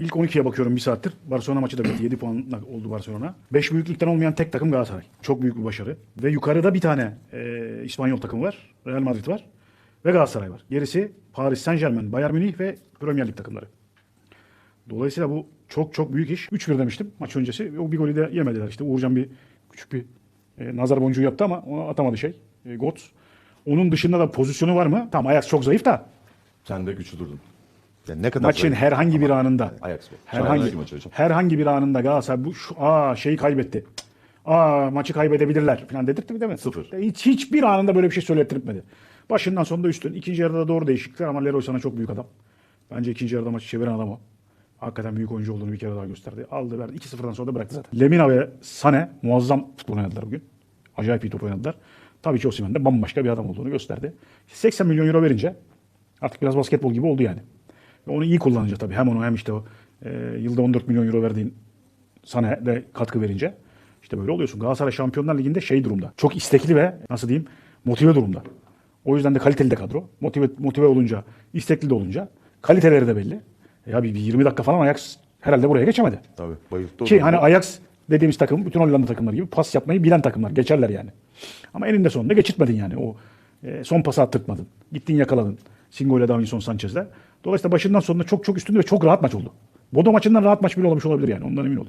İlk 12'ye bakıyorum bir saattir. Barcelona maçı da bitti. 7 puan oldu Barcelona. 5 büyüklükten olmayan tek takım Galatasaray. Çok büyük bir başarı. Ve yukarıda bir tane e, İspanyol takımı var. Real Madrid var. Ve Galatasaray var. Gerisi Paris Saint Germain, Bayern Münih ve Premier Lig takımları. Dolayısıyla bu çok çok büyük iş. 3-1 demiştim maç öncesi. O bir golü de yemediler. İşte Uğurcan bir küçük bir e, nazar boncuğu yaptı ama onu atamadı şey. E, Götze. Onun dışında da pozisyonu var mı? Tamam Ajax çok zayıf da Sen de güçlü durdun. Yani ne kadar maçın zayıf. herhangi bir anında Ajax bu. herhangi Şampiyonlar maçı hocam. herhangi bir anında Galatasaray bu şu, aa şeyi kaybetti. Aa maçı kaybedebilirler falan dedirtti mi değil mi? Sıfır. Hiç hiçbir anında böyle bir şey söylettirmedi. Başından sonunda üstün. İkinci yarıda da doğru değişiklikler ama Leroy sana çok büyük adam. Bence ikinci yarıda maçı çeviren adam o. Hakikaten büyük oyuncu olduğunu bir kere daha gösterdi. Aldı verdi. 2-0'dan sonra da bıraktı zaten. Lemina ve Sane muazzam futbol oynadılar bugün. Acayip iyi top oynadılar. Tabii ki Osimhen de bambaşka bir adam olduğunu gösterdi. 80 milyon euro verince artık biraz basketbol gibi oldu yani. Onu iyi kullanınca tabii. Hem onu hem işte o e, yılda 14 milyon euro verdiğin sana de katkı verince işte böyle oluyorsun. Galatasaray Şampiyonlar Ligi'nde şey durumda. Çok istekli ve nasıl diyeyim motive durumda. O yüzden de kaliteli de kadro. Motive, motive olunca, istekli de olunca kaliteleri de belli. Ya bir, bir 20 dakika falan Ajax herhalde buraya geçemedi. Tabii bayılttı. Ki hani Ajax dediğimiz takım bütün Hollanda takımları gibi pas yapmayı bilen takımlar. Geçerler yani. Ama eninde sonunda geçirtmedin yani. O e, son pası attırtmadın. Gittin yakaladın. Singo ile Davinson Sanchez'le. Dolayısıyla başından sonuna çok çok üstünde ve çok rahat maç oldu. Bodo maçından rahat maç bile olmuş olabilir yani. Ondan emin oluyorum.